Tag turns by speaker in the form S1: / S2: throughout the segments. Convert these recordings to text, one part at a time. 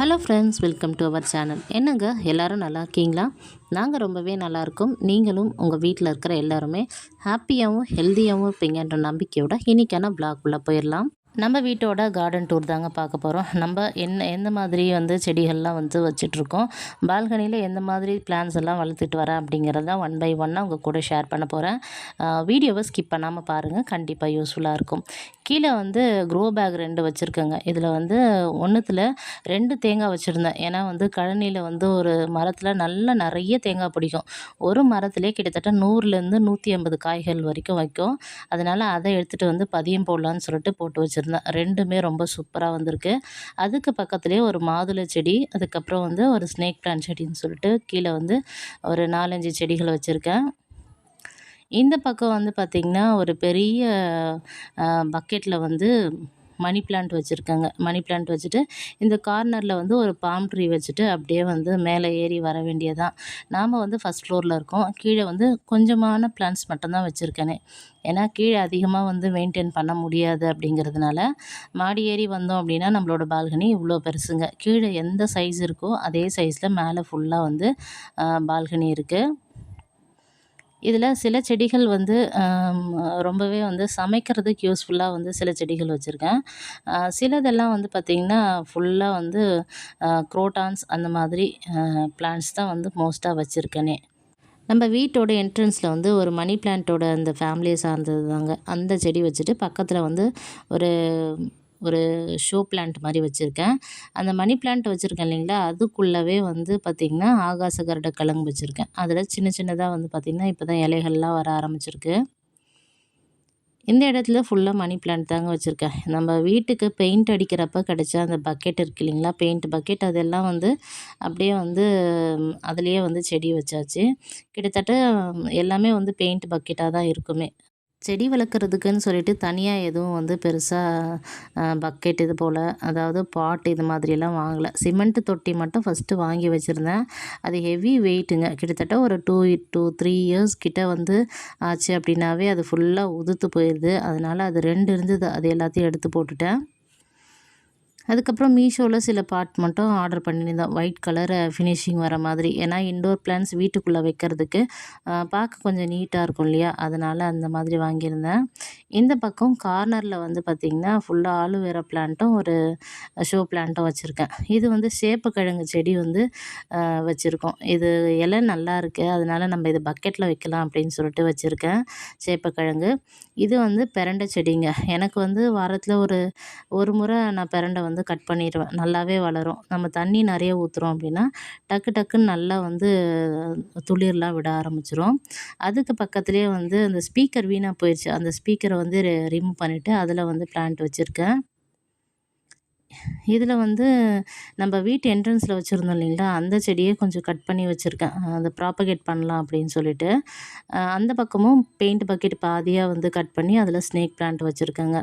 S1: Hello friends welcome to our channel என்னங்க எல்லோரும் நல்லா இருக்கீங்களா? நாங்கள் ரொம்பவே நல்லாயிருக்கோம் நீங்களும் உங்கள் வீட்டில் இருக்கிற எல்லாருமே ஹாப்பியாகவும் ஹெல்த்தியாகவும் இருப்பீங்கன்ற நம்பிக்கையோட இன்றைக்கான பிளாக்குள்ளே போயிடலாம். நம்ம வீட்டோட கார்டன் டூர் தாங்க பார்க்க போகிறோம் நம்ம என்ன எந்த மாதிரி வந்து செடிகள்லாம் வந்து வச்சிட்ருக்கோம்? பால்கனியில் எந்த மாதிரி பிளான்ஸ் எல்லாம் வளர்த்துட்டு வரேன் அப்படிங்கிறத ஒன் பை ஒன்னாக உங்கள் கூட ஷேர் பண்ண போகிறேன் வீடியோவை ஸ்கிப் பண்ணாமல் பாருங்கள் கண்டிப்பாக யூஸ்ஃபுல்லாக இருக்கும். கீழே வந்து க்ரோ பேக் ரெண்டு வச்சுருக்கேங்க. இதில் வந்து ஒன்றுத்தில் ரெண்டு தேங்காய் வச்சுருந்தேன். ஏன்னா வந்து கழனியில் வந்து ஒரு மரத்தில் நல்ல நிறைய தேங்காய் பிடிக்கும். ஒரு மரத்துலேயே கிட்டத்தட்ட நூறுலேருந்து நூற்றி ஐம்பது காய்கள் வரைக்கும் வைக்கும். அதனால் அதை எடுத்துகிட்டு வந்து பதியம் போடலான்னு சொல்லிட்டு போட்டு வச்சுருந்தேன். ரெண்டுமே ரொம்ப சூப்பராக வந்திருக்கு. அதுக்கு பக்கத்துலேயே ஒரு மாதுளை செடி அதுக்கப்புறம் வந்து ஒரு ஸ்னேக் பிளான் செடின்னு சொல்லிட்டு கீழே வந்து ஒரு நாலஞ்சு செடிகள் வச்சுருக்கேன். இந்த பக்கம் வந்து பார்த்திங்கன்னா ஒரு பெரிய பக்கெட்டில் வந்து மணி பிளான்ட் வச்சுருக்கேங்க. மணி பிளான்ட் வச்சுட்டு இந்த கார்னரில் வந்து ஒரு பாம் ட்ரீ வச்சுட்டு அப்படியே வந்து மேலே ஏறி வர வேண்டியதான் நாம் வந்து ஃபஸ்ட் ஃப்ளோரில் இருக்கோம். கீழே வந்து கொஞ்சமான பிளான்ட்ஸ் மட்டும்தான் வச்சுருக்கேனே. ஏன்னா கீழே அதிகமாக வந்து மெயின்டைன் பண்ண முடியாது அப்படிங்கிறதுனால மாடி ஏறி வந்தோம் அப்படின்னா நம்மளோட பால்கனி இவ்வளோ பெருசுங்க. கீழே எந்த சைஸ் இருக்கோ அதே சைஸில் மேலே ஃபுல்லாக வந்து பால்கனி இருக்குது இதில் சில செடிகள் வந்து ரொம்பவே வந்து சமைக்கிறதுக்கு யூஸ்ஃபுல்லாக வந்து சில செடிகள் வச்சுருக்கேன். சிலதெல்லாம் வந்து பார்த்திங்கன்னா ஃபுல்லாக வந்து குரோட்டான்ஸ் அந்த மாதிரி பிளான்ட்ஸ் தான் வந்து மோஸ்ட்டாக வச்சுருக்கேனே. நம்ம வீட்டோட என்ட்ரன்ஸில் வந்து ஒரு மணி பிளான்ட்டோட அந்த ஃபேமிலியை சார்ந்தது தாங்க அந்த செடி வச்சுட்டு பக்கத்தில் வந்து ஒரு ஒரு ஷோ பிளான்ட் மாதிரி வச்சுருக்கேன். அந்த மணி பிளான்ட் வச்சுருக்கேன் இல்லைங்களா? அதுக்குள்ளவே வந்து பார்த்திங்கன்னா ஆகாச கருட கிழங்கு வச்சுருக்கேன். அதில் சின்ன சின்னதாக வந்து பார்த்திங்கன்னா இப்போ தான் இலைகள்லாம் வர ஆரம்பிச்சிருக்கு. இந்த இடத்துல ஃபுல்லாக மணி பிளான்ட் தாங்க வச்சுருக்கேன். நம்ம வீட்டுக்கு பெயிண்ட் அடிக்கிறப்ப கிடச்ச அந்த பக்கெட் இருக்கு இல்லைங்களா? பெயிண்ட் பக்கெட் அதெல்லாம் வந்து அப்படியே வந்து அதுலேயே வந்து செடி வச்சாச்சு. கிட்டத்தட்ட எல்லாமே வந்து பெயிண்ட் பக்கெட்டாக தான் இருக்குமே. செடி வளர்க்குறதுக்குன்னு சொல்லிட்டு தனியாக எதுவும் வந்து பெருசாக பக்கெட் இது போல் அதாவது பாட் இது மாதிரியெல்லாம் வாங்கலை. சிமெண்ட்டு தொட்டி மட்டும் ஃபஸ்ட்டு வாங்கி வச்சுருந்தேன். அது ஹெவி வெயிட்டுங்க கிட்டத்தட்ட ஒரு டூ டூ த்ரீ இயர்ஸ் கிட்ட வந்து ஆச்சு அப்படின்னாவே அது ஃபுல்லாக உதுத்து போயிடுது அதனால் அது ரெண்டு இருந்தது. அது எல்லாத்தையும் எடுத்து போட்டுட்டேன். அதுக்கப்புறம் மீஷோவில் சில பார்ட் மட்டும் ஆர்டர் பண்ணியிருந்தோம். ஒயிட் கலர் ஃபினிஷிங் வர மாதிரி. ஏன்னா இன்டோர் பிளான்ஸ் வீட்டுக்குள்ளே வைக்கிறதுக்கு பார்க்க கொஞ்சம் நீட்டாக இருக்கும் இல்லையா? அதனால் அந்த மாதிரி வாங்கியிருந்தேன். இந்த பக்கம் கார்னரில் வந்து பார்த்திங்கன்னா ஃபுல்லாக ஆலுவேரா பிளான்ட்டும் ஒரு ஷோ பிளான்ட்டும் வச்சுருக்கேன். இது வந்து சேப்பக்கிழங்கு செடி வந்து வச்சுருக்கோம். இது இலை நல்லா இருக்குது அதனால் நம்ம இது பக்கெட்டில் வைக்கலாம் அப்படின்னு சொல்லிட்டு வச்சுருக்கேன். சேப்பக்கிழங்கு இது வந்து பிரண்டை செடிங்க. எனக்கு வந்து வாரத்தில் ஒரு ஒரு முறை நான் பிரண்டை வந்து கட் பண்ணிடுவேன் நல்லாவே வளரும். நம்ம தண்ணி நிறைய ஊற்றுறோம் அப்படின்னா டக்கு டக்குன்னு நல்லா வந்து துளிர்லாம் விட ஆரம்பிச்சிரும். அதுக்கு பக்கத்துலேயே வந்து அந்த ஸ்பீக்கர் வீணாக போயிடுச்சு அந்த ஸ்பீக்கரை வந்து ரிமூவ் பண்ணிவிட்டு அதில் வந்து பிளான்ட் வச்சுருக்கேன். இதில் வந்து நம்ம வீட்டு என்ட்ரன்ஸில் வச்சுருந்தோம் இல்லைங்களா? அந்த செடியை கொஞ்சம் கட் பண்ணி வச்சுருக்கேன். அதை ப்ராப்பகேட் பண்ணலாம் அப்படின்னு சொல்லிட்டு. அந்த பக்கமும் பெயிண்ட் பக்கெட் பாதியாக வந்து கட் பண்ணி அதில் ஸ்னேக் பிளான்ட் வச்சுருக்கேங்க.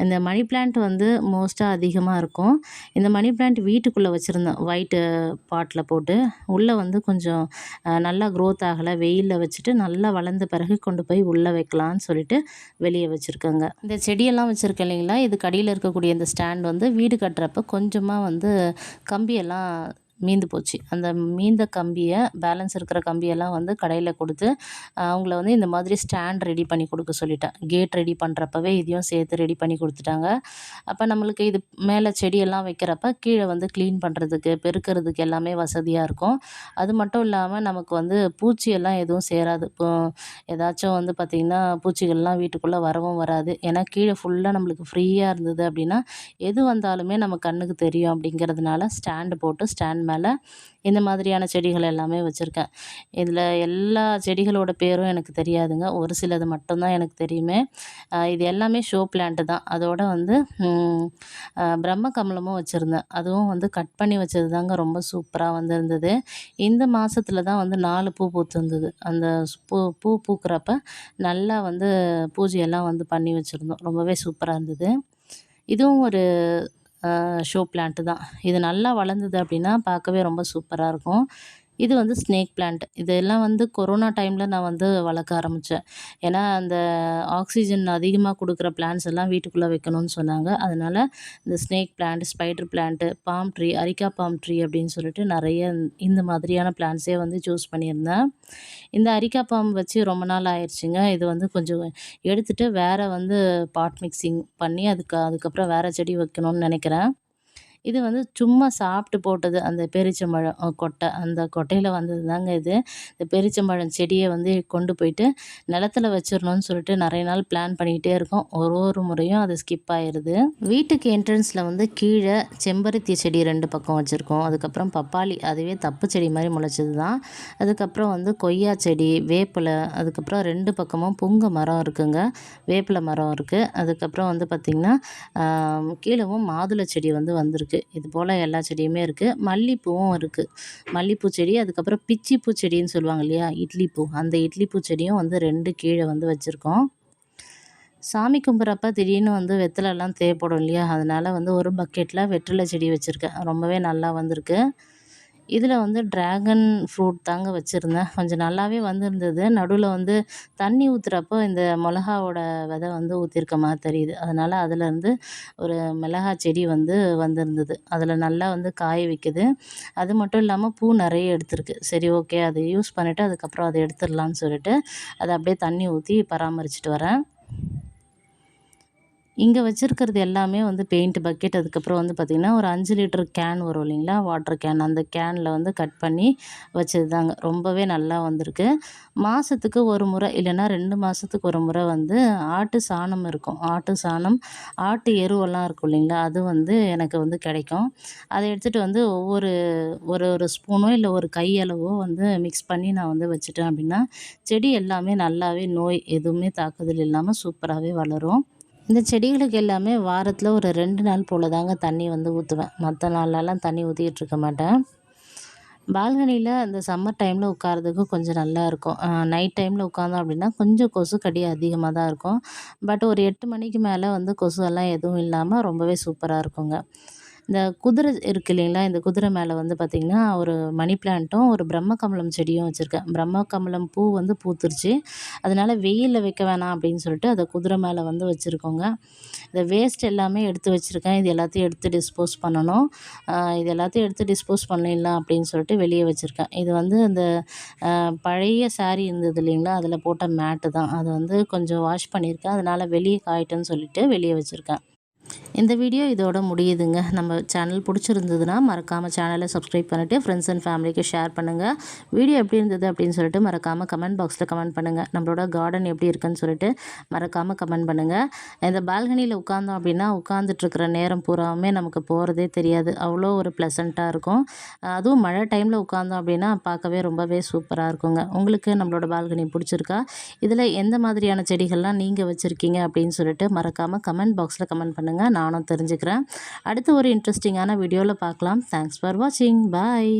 S1: இந்த மணி பிளான்ட் வந்து மோஸ்ட்டாக அதிகமாக இருக்கும். இந்த மணி பிளான்ட் வீட்டுக்குள்ளே வச்சுருந்தோம். ஒயிட்டு பாட்டில் போட்டு. உள்ளே வந்து கொஞ்சம் நல்லா க்ரோத் ஆகலை. வெயிலில் வச்சுட்டு நல்லா வளர்ந்த பிறகு கொண்டு போய் உள்ளே வைக்கலான்னு சொல்லிட்டு வெளியே வச்சுருக்கோங்க. இந்த செடியெல்லாம் வச்சுருக்கேன் இல்லைங்களா? இது கடியில் இருக்கக்கூடிய இந்த ஸ்டாண்ட் வந்து வீடு கட்டுறப்ப கொஞ்சமாக வந்து கம்பியெல்லாம் மீந்து போச்சு. அந்த மீந்த கம்பியை பேலன்ஸ் இருக்கிற கம்பியெல்லாம் வந்து கடையில் கொடுத்து அவங்கள வந்து இந்த மாதிரி ஸ்டாண்ட் ரெடி பண்ணி கொடுக்க சொல்லிட்டேன் கேட் ரெடி பண்ணுறப்பவே இதையும் சேர்த்து ரெடி பண்ணி கொடுத்துட்டாங்க. அப்போ நம்மளுக்கு இது மேலே செடியெல்லாம் வைக்கிறப்ப கீழே வந்து க்ளீன் பண்ணுறதுக்கு பெருக்கிறதுக்கு எல்லாமே வசதியாக இருக்கும். அது மட்டும் இல்லாமல் நமக்கு வந்து பூச்சியெல்லாம் எதுவும் சேராது. இப்போ ஏதாச்சும் வந்து பார்த்திங்கன்னா பூச்சிகள்லாம் வீட்டுக்குள்ளே வரவும் வராது. ஏன்னா கீழே ஃபுல்லாக நம்மளுக்கு ஃப்ரீயாக இருந்தது அப்படின்னா எது வந்தாலுமே நம்ம கண்ணுக்கு தெரியும் அப்படிங்கிறதுனால ஸ்டாண்டு போட்டு ஸ்டாண்ட் மேலே இந்த மாதிரியான செடிகள் எல்லாமே வச்சுருக்கேன். இதில் எல்லா செடிகளோட பேரும் எனக்கு தெரியாதுங்க. ஒரு சிலது மட்டும்தான் எனக்கு தெரியுமே. இது எல்லாமே ஷோ பிளான்ட்டு தான். அதோட வந்து பிரம்ம கமலமும் வச்சுருந்தேன். அதுவும் வந்து கட் பண்ணி வச்சது தாங்க ரொம்ப சூப்பராக வந்திருந்தது. இந்த மாதத்துல தான் வந்து நாலு பூ பூத்துருந்தது. அந்த பூ பூ பூக்கிறப்ப நல்லா வந்து பூஜையெல்லாம் வந்து பண்ணி வச்சுருந்தோம். ரொம்பவே சூப்பராக இருந்தது. இதுவும் ஒரு ஷோ பிளான்ட்டு தான். இது நல்லா வளர்ந்தது அப்படின்னா பார்க்கவே ரொம்ப சூப்பராக இருக்கும். இது வந்து ஸ்னேக் பிளான்ட் இதெல்லாம் வந்து கொரோனா டைமில் நான் வந்து வளர்க்க ஆரம்பித்தேன் ஏன்னா அந்த ஆக்சிஜன் அதிகமாக கொடுக்குற பிளான்ட்ஸ் எல்லாம் வீட்டுக்குள்ளே வைக்கணும்னு சொன்னாங்க. அதனால் இந்த snake plant spider plant palm tree areca palm tree அப்படின்னு சொல்லிட்டு நிறைய இந்த மாதிரியான பிளான்ட்ஸே வந்து சூஸ் பண்ணியிருந்தேன். இந்த அரிக்கா பாம் வச்சு ரொம்ப நாள் ஆயிடுச்சுங்க. இது வந்து கொஞ்சம் எடுத்துகிட்டு வேறு வந்து பாட் மிக்சிங் பண்ணி அதுக்கு அதுக்கப்புறம் வேறு செடி வைக்கணும்னு நினைக்கிறேன். இது வந்து சும்மா சாப்பிட்டு போட்டது அந்த பெரிச்சம்பழம் கொட்டை. அந்த கொட்டையில் வந்தது தாங்க இது. இந்த பெரிச்சம்பழம் செடியை வந்து கொண்டு போயிட்டு நிலத்துல வச்சிடணும்னு சொல்லிட்டு நிறைய நாள் பிளான் பண்ணிக்கிட்டே இருக்கோம். ஒரு ஒரு முறையும் அது ஸ்கிப் ஆயிடுது வீட்டுக்கு என்ட்ரன்ஸில் வந்து கீழே செம்பருத்தி செடி ரெண்டு பக்கம் வச்சுருக்கோம். அதுக்கப்புறம் பப்பாளி அதுவே தப்பு செடி மாதிரி முளைச்சது தான் அதுக்கப்புறம் வந்து கொய்யா செடி வேப்பிலை அதுக்கப்புறம் ரெண்டு பக்கமும் புங்க மரம் இருக்குங்க. வேப்பிலை மரம் இருக்குது அதுக்கப்புறம் வந்து பார்த்திங்கன்னா கீழவும் மாதுளை செடி வந்து வந்திருக்கு. இருக்குது இது போல் எல்லா செடியுமே இருக்குது மல்லிப்பூவும் இருக்குது மல்லிப்பூ செடி அதுக்கப்புறம் பிச்சிப்பூ செடின்னு சொல்லுவாங்க இல்லையா? இட்லி பூ அந்த இட்லி பூ செடியும் வந்து ரெண்டு கீழே வந்து வச்சுருக்கோம். சாமி கும்பிட்றப்ப திடீர்னு வந்து வெத்தலைலாம் தேவைப்படும் இல்லையா? அதனால் வந்து ஒரு பக்கெட்டில் வெற்றிலை செடி வச்சுருக்கேன். ரொம்பவே நல்லா வந்திருக்கு. இதில் வந்து ட்ராகன் ஃப்ரூட் தாங்க வச்சுருந்தேன். கொஞ்சம் நல்லாவே வந்திருந்தது. நடுவில் வந்து தண்ணி ஊற்றுறப்போ இந்த மிளகாவோட விதை வந்து ஊற்றிருக்க மாதிரி தெரியுது. அதனால் அதுலேருந்து ஒரு மிளகா செடி வந்து வந்திருந்தது. அதில் நல்லா வந்து காய வைக்குது. அது மட்டும் இல்லாமல் பூ நிறைய எடுத்திருக்கு. சரி ஓகே அதை யூஸ் பண்ணிவிட்டு அதுக்கப்புறம் அதை எடுத்துடலான்னு சொல்லிட்டு அதை அப்படியே தண்ணி ஊற்றி பராமரிச்சுட்டு வரேன். இங்கே வச்சுருக்கிறது எல்லாமே வந்து பெயிண்ட் பக்கெட் அதுக்கப்புறம் வந்து பார்த்திங்கன்னா ஒரு அஞ்சு லிட்டர் கேன் வரும் இல்லைங்களா? வாட்டர் கேன் அந்த கேனில் வந்து கட் பண்ணி வச்சது தாங்க ரொம்பவே நல்லா வந்திருக்கு. மாதத்துக்கு ஒரு முறை இல்லைன்னா ரெண்டு மாதத்துக்கு ஒரு முறை வந்து ஆட்டு சாணம் இருக்கும். ஆட்டு சாணம் ஆட்டு எருவெல்லாம் இருக்கும் இல்லைங்களா? அது வந்து எனக்கு வந்து கிடைக்கும். அதை எடுத்துகிட்டு வந்து ஒவ்வொரு ஒரு ஒரு ஸ்பூனோ இல்லை ஒரு கையளவோ வந்து மிக்ஸ் பண்ணி நான் வந்து வச்சுட்டேன் அப்படின்னா செடி எல்லாமே நல்லாவே நோய் எதுவுமே தாக்குதல் இல்லாமல் சூப்பராகவே வளரும். இந்த செடிகளுக்கு எல்லாமே வாரத்தில் ஒரு ரெண்டு நாள் போல் தாங்க தண்ணி வந்து ஊற்றுவேன் மற்ற நாள்லலாம் தண்ணி ஊற்றிக்கிட்டு இருக்க மாட்டேன். பால்கனியில் இந்த சம்மர் டைமில் உட்காரதுக்கு கொஞ்சம் நல்லா இருக்கும். நைட் டைமில் உட்காந்தோம் அப்படின்னா கொஞ்சம் கொசு கடி அதிகமாக தான் இருக்கும். பட் ஒரு எட்டு மணிக்கு மேலே வந்து கொசு எல்லாம் எதுவும் இல்லாமல் ரொம்பவே சூப்பராக இருக்குங்க. இந்த குதிரை இருக்குது இல்லைங்களா? இந்த குதிரை மேலே வந்து பார்த்திங்கன்னா ஒரு மணி பிளான்ட்டும் ஒரு பிரம்ம கமலம் செடியும் வச்சுருக்கேன். பிரம்ம கமலம் பூ வந்து பூத்துருச்சு. அதனால் வெயிலில் வைக்க வேணாம் அப்படின்னு சொல்லிட்டு அதை குதிரை மேலே வந்து வச்சுருக்கோங்க. இந்த வேஸ்ட் எல்லாமே எடுத்து வச்சுருக்கேன். இது எல்லாத்தையும் எடுத்து டிஸ்போஸ் பண்ணணும். இது எல்லாத்தையும் எடுத்து டிஸ்போஸ் பண்ணிடலாம் அப்படின்னு சொல்லிட்டு வெளியே வச்சுருக்கேன். இது வந்து இந்த பழைய சாரீ இருந்தது இல்லைங்களா? அதில் போட்ட மேட்டு தான். அது வந்து கொஞ்சம் வாஷ் பண்ணியிருக்கேன். அதனால் வெளியே காயிட்டுன்னு சொல்லிட்டு வெளியே வச்சுருக்கேன். இந்த வீடியோ இதோட முடியுதுங்க. நம்ம சேனல் பிடிச்சிருந்ததுன்னா மறக்காமல் சேனலை சப்ஸ்கிரைப் பண்ணிவிட்டு ஃப்ரெண்ட்ஸ் அண்ட் ஃபேமிலிக்கு ஷேர் பண்ணுங்கள் வீடியோ எப்படி இருந்தது அப்படின்னு சொல்லிட்டு மறக்காமல் கமெண்ட் பாக்ஸில் கமெண்ட் பண்ணுங்கள் நம்மளோட கார்டன் எப்படி இருக்குன்னு சொல்லிட்டு மறக்காமல் கமெண்ட் பண்ணுங்கள் இந்த பால்கனியில் உட்காந்தோம் அப்படின்னா உட்காந்துட்ருக்கிற நேரம் பூராவுமே நமக்கு போகிறதே தெரியாது. அவ்வளோ ஒரு ப்ளசண்ட்டாக இருக்கும். அதுவும் மழை டைமில் உட்காந்தோம் அப்படின்னா பார்க்கவே ரொம்பவே சூப்பராக இருக்குங்க. உங்களுக்கு நம்மளோட பால்கனி பிடிச்சிருக்கா? இதில் எந்த மாதிரியான செடிகள்லாம் நீங்கள் வச்சுருக்கீங்க அப்படின்னு சொல்லிட்டு மறக்காமல் கமெண்ட் பாக்ஸில் கமெண்ட் பண்ணுங்கள் பண்ணுங்கள் நானும் தெரிஞ்சுக்கிறேன். அடுத்து ஒரு இன்ட்ரெஸ்டிங்கான வீடியோவில் பார்க்கலாம். தேங்க்ஸ் ஃபார் வாட்சிங் பாய்